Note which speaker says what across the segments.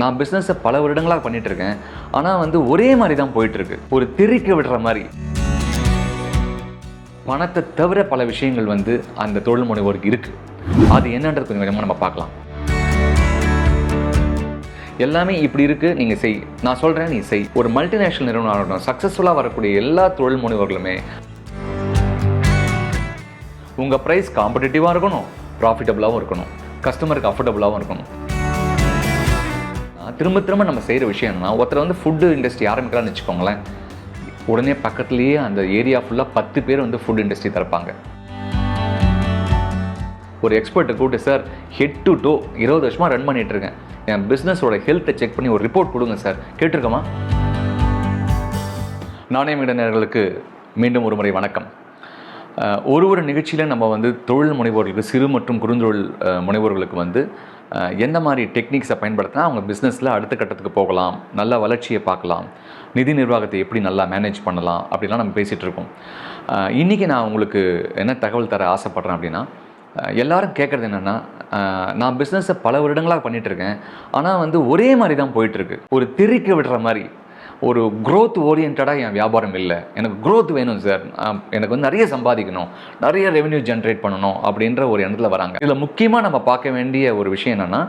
Speaker 1: நான் பிஸ்னஸை பல வருடங்களாக பண்ணிட்டு இருக்கேன் ஆனால் வந்து ஒரே மாதிரி தான் போயிட்டு இருக்கு ஒரு திரிக்க விடுற மாதிரி. பணத்தை தவிர பல விஷயங்கள் வந்து அந்த தொழில் முனைவோருக்கு இருக்கு. அது என்னன்றது கொஞ்சம் கொஞ்சமாக நம்ம பார்க்கலாம். எல்லாமே இப்படி இருக்கு நீங்க செய். நான் சொல்றேன் நீ செய். ஒரு மல்டிநேஷனல் நிறுவனம் ஆகட்டும் சக்ஸஸ்ஃபுல்லாக வரக்கூடிய எல்லா தொழில் முனைவர்களுமே உங்க ப்ரைஸ் காம்படிட்டிவாக இருக்கணும் ப்ராஃபிட்டபுளாகவும் இருக்கணும். கஸ்டமருக்கு அஃபோர்டபுளாகவும் இருக்கணும். திரும்ப திரும்ப நம்ம செய்கிற விஷயம் என்னன்னா ஒருத்தர் வந்து ஃபுட்டு இண்டஸ்ட்ரி ஆரம்பிக்கலாம்னு வச்சுக்கோங்களேன். உடனே பக்கத்துலேயே அந்த ஏரியா ஃபுல்லாக பத்து பேர் வந்து ஃபுட் இண்டஸ்ட்ரி திறப்பாங்க. ஒரு எக்ஸ்பர்ட்டை கூப்பிட்டு சார் ஹெட் டு டோ இருபது வருஷமாக ரன் பண்ணிட்டு இருக்கேன். என் பிஸ்னஸோட ஹெல்த்தை செக் பண்ணி ஒரு ரிப்போர்ட் கொடுங்க சார். கேட்டிருக்கோமா? நாணயமிட மீடநேர்களுக்கு மீண்டும் ஒரு முறை வணக்கம் ஒரு ஒரு நிகழ்ச்சியில் நம்ம வந்து தொழில் முனைவோர்களுக்கு சிறு மற்றும் குறுந்தொழில் முனைவோர்களுக்கு வந்து எந்த மாதிரி டெக்னிக்ஸை பயன்படுத்தினா அவங்க பிஸ்னஸில் அடுத்த கட்டத்துக்கு போகலாம் நல்ல வளர்ச்சியை பார்க்கலாம் நிதி நிர்வாகத்தை எப்படி நல்லா மேனேஜ் பண்ணலாம் அப்படிலாம் நம்ம பேசிகிட்டு இருக்கோம். இன்றைக்கி நான் உங்களுக்கு என்ன தகவல் தர ஆசைப்பட்றேன் அப்படின்னா எல்லாரும் கேட்குறது என்னென்னா நான் பிஸ்னஸை பல வருடங்களாக பண்ணிகிட்ருக்கேன் இருக்கேன். ஆனால் வந்து ஒரே மாதிரி தான் போயிட்டுருக்கு ஒரு திரிக்க விடுற மாதிரி ஒரு க்ரோத் ஓரியன்டாக என் வியாபாரம் இல்லை. எனக்கு க்ரோத் வேணும் சார் எனக்கு வந்து நிறைய சம்பாதிக்கணும். நிறைய ரெவென்யூ ஜென்ரேட் பண்ணணும் அப்படின்ற ஒரு எண்ணத்தில் வராங்க. இதில் முக்கியமாக நம்ம பார்க்க வேண்டிய ஒரு விஷயம் என்னென்னா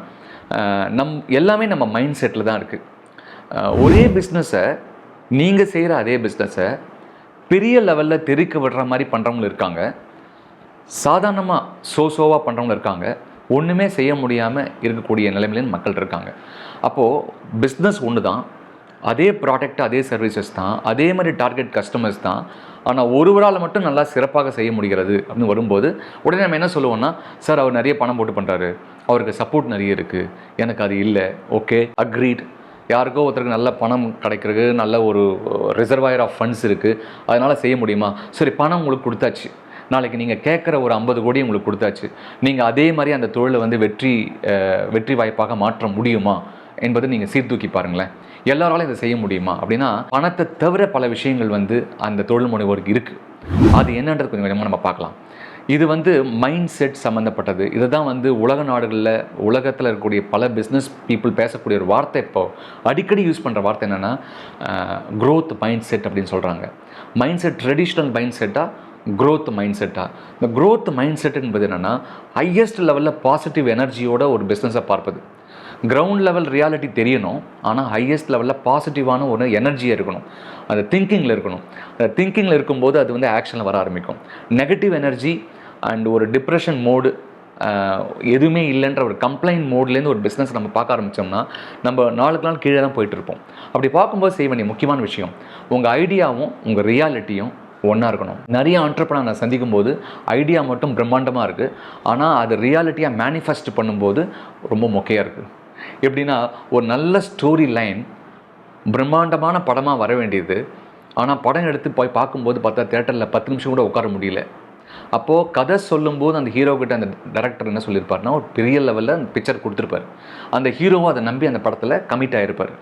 Speaker 1: நம் எல்லாமே நம்ம மைண்ட் செட்டில் தான் இருக்குது ஒரே பிஸ்னஸை நீங்கள் செய்கிற அதே பிஸ்னஸை பெரிய லெவலில் தெறிக்க விடுற மாதிரி பண்ணுறவங்களும் இருக்காங்க. சாதாரணமாக சோ சோவாக இருக்காங்க. ஒன்றுமே செய்ய முடியாமல் இருக்கக்கூடிய நிலைமையில மக்கள் இருக்காங்க. அப்போது பிஸ்னஸ் ஒன்று தான் அதே ப்ராடக்ட் அதே சர்வீசஸ் தான். அதே மாதிரி டார்கெட் கஸ்டமர்ஸ் தான். ஆனால் ஒருவரால் மட்டும் நல்லா சிறப்பாக செய்ய முடிகிறது அப்படின்னு வரும்போது உடனே நம்ம என்ன சொல்லுவோம்னா சார் அவர் நிறைய பணம் போட்டு பண்ணுறாரு அவருக்கு சப்போர்ட் நிறைய இருக்குது எனக்கு அது இல்லை. ஓகே அக்ரீட் யாருக்கோ ஒருத்தருக்கு நல்ல பணம் கிடைக்கிறது நல்ல ஒரு ரிசர்வாயர் ஆஃப் ஃபண்ட்ஸ் இருக்குது அதனால் செய்ய முடியுமா? சரி பணம் உங்களுக்கு கொடுத்தாச்சு. நாளைக்கு நீங்கள் கேட்குற ஒரு ஐம்பது கோடி உங்களுக்கு கொடுத்தாச்சு. நீங்கள் அதே மாதிரி அந்த தொழிலை வந்து வெற்றி வெற்றி வாய்ப்பாக மாற்ற முடியுமா? என்பதை நீங்கள் சீர்தூக்கி பாருங்களேன். எல்லாராலும் இதை செய்ய முடியுமா? அப்படின்னா பணத்தை தவிர பல விஷயங்கள் வந்து அந்த தொழில் முனைவோருக்கு இருக்குது அது என்னன்றது கொஞ்சம் கொஞ்சமாக நம்ம பார்க்கலாம். இது வந்து மைண்ட் செட் சம்மந்தப்பட்டது இதை தான் வந்து உலக நாடுகளில் உலகத்தில் இருக்கக்கூடிய பல பிஸ்னஸ் பீப்புள் பேசக்கூடிய ஒரு வார்த்தை இப்போ அடிக்கடி யூஸ் பண்ணுற வார்த்தை என்னென்னா க்ரோத் மைண்ட் செட் அப்படின்னு சொல்கிறாங்க மைண்ட் செட் ட்ரெடிஷ்னல் மைண்ட் செட்டாக க்ரோத் மைண்ட் செட்டாக இந்த க்ரோத் மைண்ட் செட் என்பது என்னென்னா ஹையஸ்ட் லெவலில் பாசிட்டிவ் எனர்ஜியோட ஒரு பிஸ்னஸை பார்ப்பது. கிரவுண்ட் லெவல் ரியாலிட்டி தெரியணும் ஆனால் ஹையஸ்ட் லெவலில் பாசிட்டிவான ஒரு எனர்ஜியாக இருக்கணும். அந்த திங்கிங்கில் இருக்கணும். அந்த திங்கிங்கில் இருக்கும்போது அது வந்து ஆக்ஷனில் வர ஆரம்பிக்கும். நெகட்டிவ் எனர்ஜி அண்ட் ஒரு டிப்ரெஷன் மோடு எதுவுமே இல்லைன்ற ஒரு கம்ப்ளைண்ட் மோட்லேருந்து ஒரு பிஸ்னஸ் நம்ம பார்க்க ஆரம்பித்தோம்னா நம்ம நாளுக்கு நாள் கீழே தான் போயிட்டு இருப்போம். அப்படி பார்க்கும்போது செய்ய வேண்டிய முக்கியமான விஷயம் உங்கள் ஐடியாவும் உங்கள் ரியாலிட்டியும் ஒன்றா இருக்கணும். நிறைய ஆண்டர்பனர் நான் சந்திக்கும் போது ஐடியா மட்டும் பிரம்மாண்டமாக இருக்குது ஆனால் அது ரியாலிட்டியாக மேனிஃபெஸ்ட் பண்ணும்போது ரொம்ப மொக்கையாக இருக்குது எப்படின்னா ஒரு நல்ல ஸ்டோரி லைன் பிரம்மாண்டமான படமாக வர வேண்டியது. ஆனால் படம் எடுத்து போய் பார்க்கும்போது பார்த்தா தேட்டரில் பத்து நிமிஷம் கூட உட்கார முடியல. அப்போது கதை சொல்லும்போது அந்த ஹீரோக்கிட்ட அந்த டேரக்டர் என்ன சொல்லியிருப்பாருன்னா ஒரு பெரிய லெவலில் அந்த பிக்சர் கொடுத்துருப்பாரு. அந்த ஹீரோவும் அதை நம்பி அந்த படத்தில் கமிட் ஆகிருப்பார்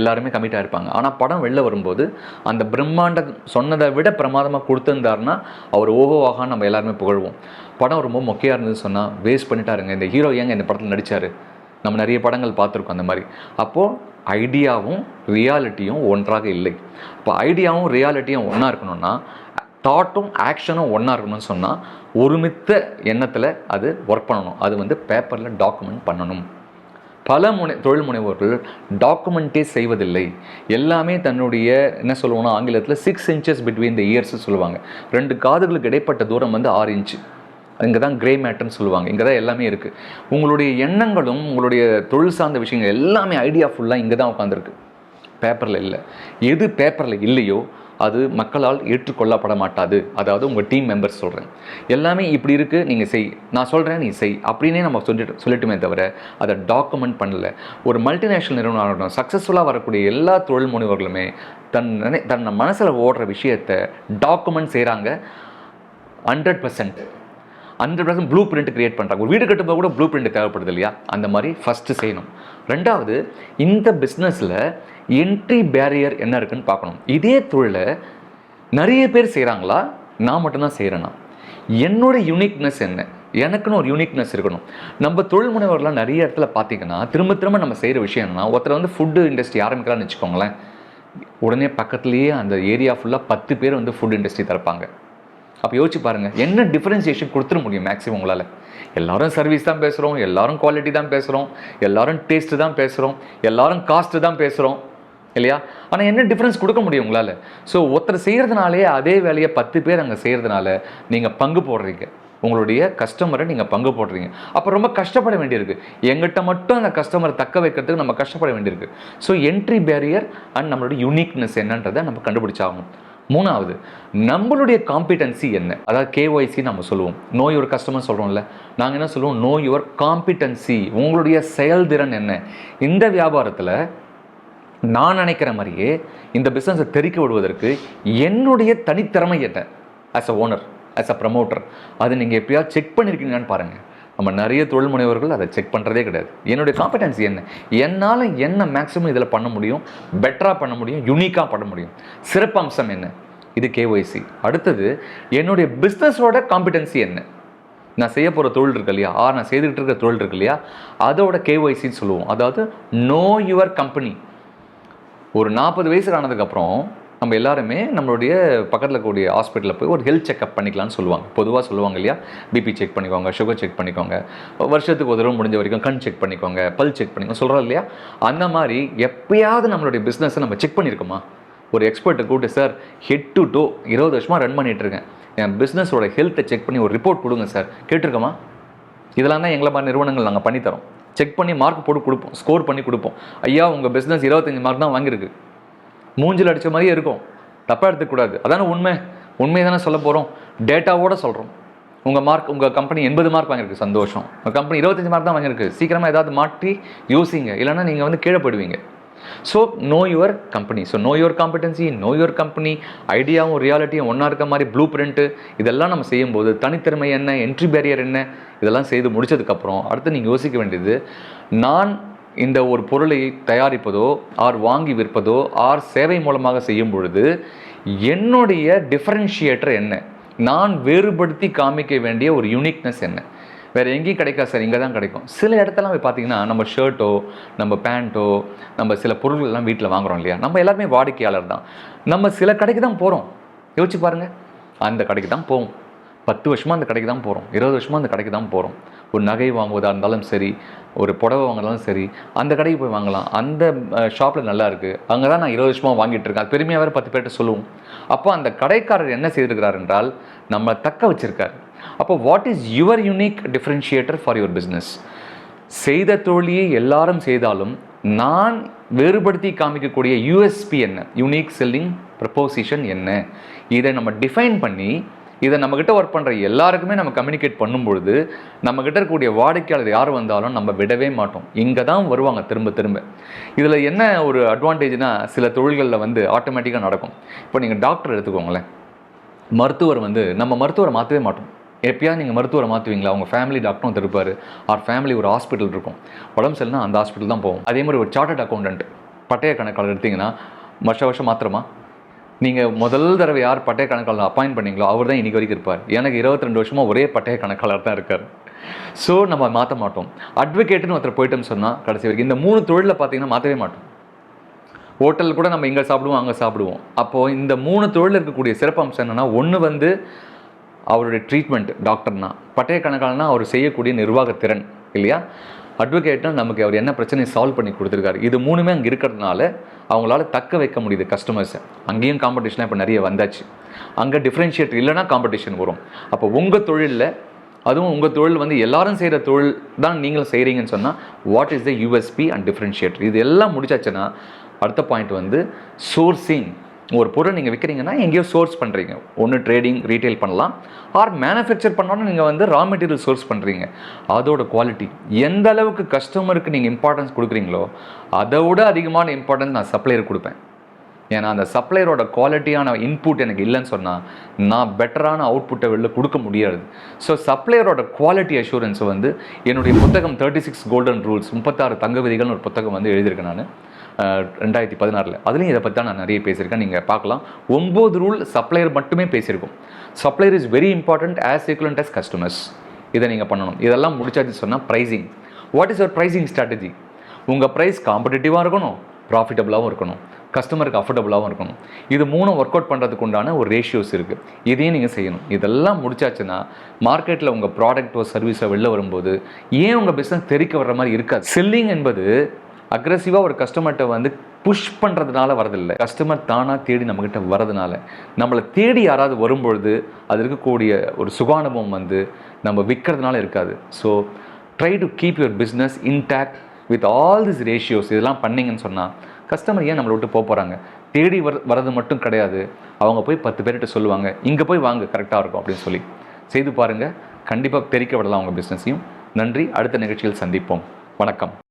Speaker 1: எல்லாருமே கமிட் ஆகிருப்பாங்க ஆனால் படம் வெளில வரும்போது அந்த பிரம்மாண்ட சொன்னதை விட பிரமாதமாக கொடுத்துருந்தாருன்னா அவர் ஓஹோ ஆகான்னு நம்ம எல்லாருமே புகழ்வோம். படம் ரொம்ப மொக்கையாக இருந்தது சொன்னால் வேஸ்ட் பண்ணிட்டாருங்க. இந்த ஹீரோ ஏங்க இந்த படத்தில் நடித்தார் நம்ம நிறைய படங்கள் பார்த்துருக்கோம் அந்த மாதிரி. அப்போது ஐடியாவும் ரியாலிட்டியும் ஒன்றாக இல்லை. இப்போ ஐடியாவும் ரியாலிட்டியும் ஒன்றா இருக்கணும்னா தாட்டும் ஆக்ஷனும் ஒன்றா இருக்கணும்னு சொன்னால் ஒருமித்த எண்ணத்தில் அது ஒர்க் பண்ணணும். அது வந்து பேப்பரில் டாக்குமெண்ட் பண்ணணும். பல முனை தொழில் முனைவோர்கள் டாக்குமெண்ட்டே செய்வதில்லை. எல்லாமே தன்னுடைய என்ன சொல்லுவோம்னா ஆங்கிலத்தில் six inches between the ears சொல்லுவாங்க. ரெண்டு காதுகளுக்கு இடைப்பட்ட தூரம் வந்து ஆறு இன்ச்சு இங்கே தான் கிரே மேட்டர்னு சொல்லுவாங்க. இங்கே தான் எல்லாமே இருக்குது உங்களுடைய எண்ணங்களும் உங்களுடைய தொழில் சார்ந்த விஷயங்கள் எல்லாமே ஐடியா ஃபுல்லாக இங்கே தான் உட்காந்துருக்கு பேப்பரில் இல்லை. எது பேப்பரில் இல்லையோ அது மக்களால் ஏற்றுக்கொள்ளப்பட மாட்டாது. அதாவது உங்கள் டீம் மெம்பர்ஸ் சொல்கிறேன் எல்லாமே இப்படி இருக்குது நீங்கள் செய். நான் சொல்கிறேன் நீ செய். அப்படின்னே நம்ம சொல்லிட்டு சொல்லிட்டுமே தவிர அதை டாக்குமெண்ட் பண்ணல. ஒரு மல்டிநேஷனல் நிறுவனம் சக்ஸஸ்ஃபுல்லாக வரக்கூடிய எல்லா தொழில் முனைவர்களுமே தன் நினை தன் மனசில் ஓடுற விஷயத்தை டாக்குமெண்ட் செய்கிறாங்க hundred percent hundred percent blueprint create பண்ணுறாங்க ஒரு வீடு கட்டும்போது கூட ப்ளூ பிரிண்ட் தேவைப்படுது இல்லையா அந்த மாதிரி ஃபஸ்ட்டு செய்யணும். ரெண்டாவது இந்த பிஸ்னஸில் என்ட்ரி பேரியர் என்ன இருக்குன்னு பார்க்கணும். இதே தொழிலை நிறைய பேர் செய்கிறாங்களா நான் மட்டும்தான் செய்கிறேன்னா என்னோட யூனிக்னஸ் என்ன? எனக்குன்னு ஒரு யூனிக்னஸ் இருக்கணும். நம்ம தொழில் முனைவர்கள்லாம் நிறைய இடத்துல பார்த்தீங்கன்னா திரும்ப திரும்ப நம்ம செய்கிற விஷயம் என்னன்னா ஒருத்தர் வந்து ஃபுட்டு இண்டஸ்ட்ரி ஆரம்பிக்கிறான்னு வச்சுக்கோங்களேன். உடனே பக்கத்துலேயே அந்த ஏரியா ஃபுல்லாக பத்து பேர் வந்து ஃபுட் இண்டஸ்ட்ரி திறப்பாங்க. அப்போ யோசிச்சு பாருங்கள் என்ன டிஃப்ரென்சியேஷன் கொடுத்துட முடியும் மேக்ஸிமம் உங்களால்? எல்லாரும் சர்வீஸ் தான் பேசுகிறோம் எல்லாரும் குவாலிட்டி தான் பேசுகிறோம் எல்லாரும் டேஸ்ட்டு தான் பேசுகிறோம் எல்லாரும் காஸ்ட்டு தான் பேசுகிறோம் இல்லையா? ஆனால் என்ன டிஃப்ரென்ஸ் கொடுக்க முடியும் உங்களால்? ஸோ ஒருத்தர் செய்கிறதுனாலே அதே வேலையை பத்து பேர் அங்கே செய்கிறதுனால நீங்கள் பங்கு போடுறீங்க. உங்களுடைய கஸ்டமரை நீங்கள் பங்கு போடுறீங்க. அப்போ ரொம்ப கஷ்டப்பட வேண்டியிருக்கு. எங்கிட்ட மட்டும் அந்த கஸ்டமரை தக்க வைக்கிறதுக்கு நம்ம கஷ்டப்பட வேண்டியிருக்கு. ஸோ என்ட்ரி பேரியர் அண்ட் நம்மளுடைய யூனிக்னஸ் என்னன்றதை நம்ம கண்டுபிடிச்சாகணும். மூணாவது நம்மளுடைய காம்பிடன்சி என்ன? அதாவது கேஒய்சி நம்ம சொல்லுவோம். நோ யுவர் கஸ்டமர் சொல்கிறோம்ல நாங்கள் என்ன சொல்லுவோம்? நோ யுவர் காம்பிடன்சி உங்களுடைய செயல்திறன் என்ன? இந்த வியாபாரத்தில் நான் நினைக்கிற மாதிரியே இந்த பிஸ்னஸை தெரிக்க விடுவதற்கு என்னுடைய தனித்திறமை என்ன? As a owner as a promoter அது நீங்கள் எப்படியாவது செக் பண்ணியிருக்கீங்கன்னு பாருங்கள் நம்ம நிறைய தொழில் முனைவர்கள் அதை செக் பண்ணுறதே கிடையாது. என்னுடைய காம்பிடன்சி என்ன? என்னால் என்ன மேக்ஸிமம் இதில் பண்ண முடியும்? பெட்டராக பண்ண முடியும்? யூனிக்காக பண்ண முடியும்? சிறப்பு அம்சம் என்ன? இது கேஒய்சி அடுத்தது என்னுடைய பிஸ்னஸோட காம்பிடன்சி என்ன? நான் செய்ய போகிற தொழில் இருக்கு இல்லையா? ஆ நான் செய்துக்கிட்டு இருக்கிற தொழில் இருக்கு இல்லையா? அதோட கேஒய்சின்னு சொல்லுவோம். அதாவது நோ யுவர் கம்பெனி ஒரு நாற்பது வயசு ஆனதுக்கப்புறம் நம்ம எல்லாருமே நம்மளுடைய பக்கத்தில் இருக்கக்கூடிய ஹாஸ்பிட்டலில் போய் ஒரு ஹெல்த் செக்அப் பண்ணிக்கலாம்னு சொல்லுவாங்க. பொதுவாக சொல்லுவாங்க இல்லையா? பிபி செக் பண்ணிக்கோங்க சுகர் செக் பண்ணிக்கோங்க வருஷத்துக்கு ஒரு தடவை முடிஞ்ச வரைக்கும் கண் செக் பண்ணிக்கோங்க பல் செக் பண்ணிக்கோங்க. சொல்கிறோம் இல்லையா? அந்த மாதிரி எப்பயாவது நம்மளுடைய பிஸ்னஸை நம்ம செக் பண்ணியிருக்கோமா ஒரு எக்ஸ்பர்ட்டை கூப்பிட்டு சார் ஹெட் டு டோ இருபது வருஷமாக ரன் பண்ணிகிட்ருக்கேன் இருக்கேன். என் பிஸ்னஸோட ஹெல்த்தை செக் பண்ணி ஒரு ரிப்போர்ட் கொடுங்க சார் கேட்டிருக்கோமா? இதெல்லாம் தான் எங்களை மாதிரி நிறுவனங்கள் நாங்கள் பண்ணித்தரோம். செக் பண்ணி மார்க் போட்டு கொடுப்போம் ஸ்கோர் பண்ணி கொடுப்போம். ஐயா உங்கள் பிஸ்னஸ் இருபத்தஞ்சி மார்க் தான் வாங்கியிருக்கு. மூஞ்சில் அடித்த மாதிரியே இருக்கும். தப்பாக எடுத்துக்கூடாது அதானே உண்மை? உண்மையை தானே சொல்ல போகிறோம் டேட்டாவோட சொல்கிறோம் உங்கள் மார்க் உங்கள் கம்பெனி எண்பது மார்க் வாங்கியிருக்கு. சந்தோஷம். உங்கள் கம்பெனி இருபத்தஞ்சி மார்க் தான் வாங்கியிருக்கு. சீக்கிரமாக ஏதாவது மாற்றி யோசிங்க. இல்லைன்னா நீங்கள் வந்து கீழே போயிடுவீங்க so know your company so know your competency know your company ஐடியாவும் ரியாலிட்டியும் ஒன்றா இருக்க மாதிரி ப்ளூ பிரிண்ட்டு இதெல்லாம் நம்ம செய்யும்போது தனித்திறமை என்ன? என்ட்ரி பேரியர் என்ன? இதெல்லாம் செய்து முடிச்சதுக்கப்புறம் அடுத்து நீங்கள் யோசிக்க வேண்டியது நான் இந்த ஒரு பொருளை தயாரிப்பதோ ஆர் வாங்கி விற்பதோ ஆர் சேவை மூலமாக செய்யும் பொழுது என்னுடைய டிஃப்ரென்ஷியேட்டர் என்ன? நான் வேறுபடுத்தி காமிக்க வேண்டிய ஒரு யூனிக்னஸ் என்ன? வேறு எங்கேயும் கிடைக்காது சார் இங்கே தான் கிடைக்கும். சில இடத்தெல்லாம் போய் பார்த்தீங்கன்னா நம்ம ஷர்ட்டோ நம்ம பேண்ட்டோ நம்ம சில பொருள்கள்லாம் வீட்டில் வாங்குறோம் இல்லையா? நம்ம எல்லாருமே வாடிக்கையாளர் தான். நம்ம சில கடைக்கு தான் போகிறோம் யோசிச்சு பாருங்கள் அந்த கடைக்கு தான் போவோம். பத்து வருஷமாக அந்த கடைக்கு தான் போகிறோம் இருபது வருஷமாக அந்த கடைக்கு தான் போகிறோம் ஒரு நகை வாங்குவதாக இருந்தாலும் சரி ஒரு புடவை வாங்கினாலும் சரி அந்த கடைக்கு போய் வாங்கலாம். அந்த ஷாப்பில் நல்லா இருக்குது அங்கே தான் நான் இருபது வருஷமாக வாங்கிட்டு இருக்கேன். அது பெருமையாக வேறு பத்து பேர்கிட்ட சொல்லுவோம். அப்போ அந்த கடைக்காரர் என்ன செய்திருக்கிறார் என்றால் நம்ம தக்க வச்சிருக்கார். அப்போ what is your unique differentiator for your business செய்த தொழிலையே எல்லாரும் செய்தாலும் நான் வேறுபடுத்தி காமிக்கக்கூடிய யூஎஸ்பி என்ன? யூனிக் செல்லிங் ப்ரப்போசிஷன் என்ன? இதை நம்ம டிஃபைன் பண்ணி இதை நம்மக்கிட்ட ஒர்க் பண்ணுற எல்லாருக்குமே நம்ம கம்யூனிகேட் பண்ணும்பொழுது நம்மக்கிட்ட இருக்கக்கூடிய வாடிக்கையாளர் யார் வந்தாலும் நம்ம விடவே மாட்டோம். இங்கே தான் வருவாங்க திரும்ப திரும்ப. இதில் என்ன ஒரு அட்வான்டேஜ்னால் சில தொழில்களில் வந்து ஆட்டோமேட்டிக்காக நடக்கும். இப்போ நீங்கள் டாக்டர் எடுத்துக்கோங்களேன். மருத்துவர் வந்து நம்ம மருத்துவரை மாற்றவே மாட்டோம். எப்பயாவது நீங்கள் மருத்துவரை மாற்றுவீங்களா அவங்க ஃபேமிலி டாக்டரும் திருப்பார் ஆர் ஃபேமிலி ஒரு ஹாஸ்பிட்டல் இருக்கும். உடம்பு சரியில்லைனா அந்த ஹாஸ்பிட்டல் தான் போவோம். அதே மாதிரி ஒரு சார்ட்டர்ட் அக்கௌண்டன்ட் பட்டய கணக்காளர் எடுத்திங்கன்னா வருஷ வருஷம் மாத்திரமா நீங்கள் முதல் தடவை யார் பட்டய கணக்காளர் அப்பாயின்ட் பண்ணீங்களோ அவர் தான் இன்றைக்கி வரைக்கும் இருப்பார். எனக்கு இருபத்தி ரெண்டு வருஷமாக ஒரே பட்டய கணக்காளர் தான் இருக்கார். ஸோ நம்ம மாற்ற மாட்டோம். அட்வொகேட்டுன்னு ஒருத்தர் போயிட்டோம்னு சொன்னால் கடைசி வரைக்கும் இந்த மூணு தொழிலில் பார்த்தீங்கன்னா மாற்றவே மாட்டோம். ஹோட்டல் கூட நம்ம இங்கே சாப்பிடுவோம் அங்கே சாப்பிடுவோம். அப்போது இந்த மூணு தொழில் இருக்கக்கூடிய சிறப்பு அம்சம் என்னென்னா ஒன்று வந்து அவருடைய ட்ரீட்மெண்ட் டாக்டர்னா பட்டய கணக்காளனா அவர் செய்யக்கூடிய நிர்வாகத்திறன் இல்லையா? அட்வொகேட்னா நமக்கு அவர் என்ன பிரச்சனையை சால்வ் பண்ணி கொடுத்துருக்காரு? இது மூணுமே அங்கே இருக்கிறதுனால அவங்களால தக்க வைக்க முடியுது கஸ்டமர்ஸை அங்கேயும் காம்படிஷனாக இப்போ நிறைய வந்தாச்சு. அங்கே டிஃப்ரென்ஷியேட் இல்லைன்னா காம்படிஷன் வரும். அப்போ உங்கள் தொழிலில் அதுவும் உங்கள் தொழில் வந்து எல்லாரும் செய்கிற தொழில் தான் நீங்களும் செய்கிறீங்கன்னு சொன்னால் what is the USP and differentiate இது எல்லாம் முடிச்சாச்சுன்னா அடுத்த பாயிண்ட் வந்து சோர்சிங் ஒரு பொருள் நீங்கள் விற்கிறீங்கன்னா எங்கேயோ சோர்ஸ் பண்ணுறீங்க ஒன்று ட்ரேடிங் ரீட்டைல் பண்ணலாம். ஆர் மேனுஃபேக்சர் பண்ணாலும் நீங்கள் வந்து ரா மெட்டீரியல் சோர்ஸ் பண்ணுறீங்க அதோட குவாலிட்டி எந்த அளவுக்கு கஸ்டமருக்கு நீங்கள் இம்பார்ட்டன்ஸ் கொடுக்குறீங்களோ அதை விட அதிகமான இம்பார்ட்டன்ஸ் நான் சப்ளையருக்கு கொடுப்பேன். ஏன்னா அந்த சப்ளையரோட குவாலிட்டியான இன்புட் எனக்கு இல்லைன்னு சொன்னால் நான் பெட்டரான அவுட்புட்டை வெளில கொடுக்க முடியாது. ஸோ சப்ளையரோட குவாலிட்டி அஷூரன்ஸ் வந்து என்னுடைய புத்தகம் தேர்ட்டி சிக்ஸ் கோல்டன் ரூல்ஸ் முப்பத்தாறு தங்க விதிகள்னு ஒரு புத்தகம் வந்து எழுதியிருக்கேன் நான். ரெண்டாயிரத்தி பதினாறில். அதுலேயும் இதை பற்றி தான் நான் நிறைய பேசியிருக்கேன். நீங்கள் பார்க்கலாம். ஒம்பது ரூல் சப்ளையர் மட்டுமே பேசியிருக்கோம். Supplier is very important as equivalent as customers இதை நீங்கள் பண்ணணும். இதெல்லாம் முடிச்சாச்சு சொன்னால் pricing what is your pricing strategy உங்கள் ப்ரைஸ் காம்படிட்டிவாக இருக்கணும் ப்ராஃபிட்டபுளாகவும் இருக்கணும். கஸ்டமருக்கு அஃபோர்டபுளாகவும் இருக்கணும். இது மூணும் ஒர்க் அவுட் பண்ணுறதுக்கு உண்டான ஒரு ரேஷியோஸ் இருக்குது இதையும் நீங்கள் செய்யணும். இதெல்லாம் முடிச்சாச்சுன்னா மார்க்கெட்டில் உங்கள் ப்ராடக்ட்டோ சர்வீஸோ வெளில வரும்போது ஏன் உங்கள் பிஸ்னஸ் தெரிக்க வர்ற மாதிரி இருக்காது? செல்லிங் என்பது அக்ரெசிவாக ஒரு கஸ்டமர்கிட்ட வந்து புஷ் பண்ணுறதுனால வரதில்லை. கஸ்டமர் தானாக தேடி நம்மக்கிட்ட வரதுனால. நம்மளை தேடி யாராவது வரும்பொழுது அது இருக்கக்கூடிய ஒரு சுகானுபவம் வந்து நம்ம விற்கிறதுனால இருக்காது. So try to keep your business intact with all this ratios இதெல்லாம் பண்ணீங்கன்னு சொன்னால் கஸ்டமர் ஏன் நம்மளை விட்டு போக போகிறாங்க தேடி வர வரது மட்டும் கிடையாது. அவங்க போய் பத்து பேர்கிட்ட சொல்லுவாங்க இங்கே போய் வாங்க கரெக்டாக இருக்கும் அப்படின்னு சொல்லி. செய்து பாருங்கள் கண்டிப்பாக தெரிக்க விடலாம் உங்கள் பிஸ்னஸையும் நன்றி. அடுத்த நிகழ்ச்சியில் சந்திப்போம். வணக்கம்.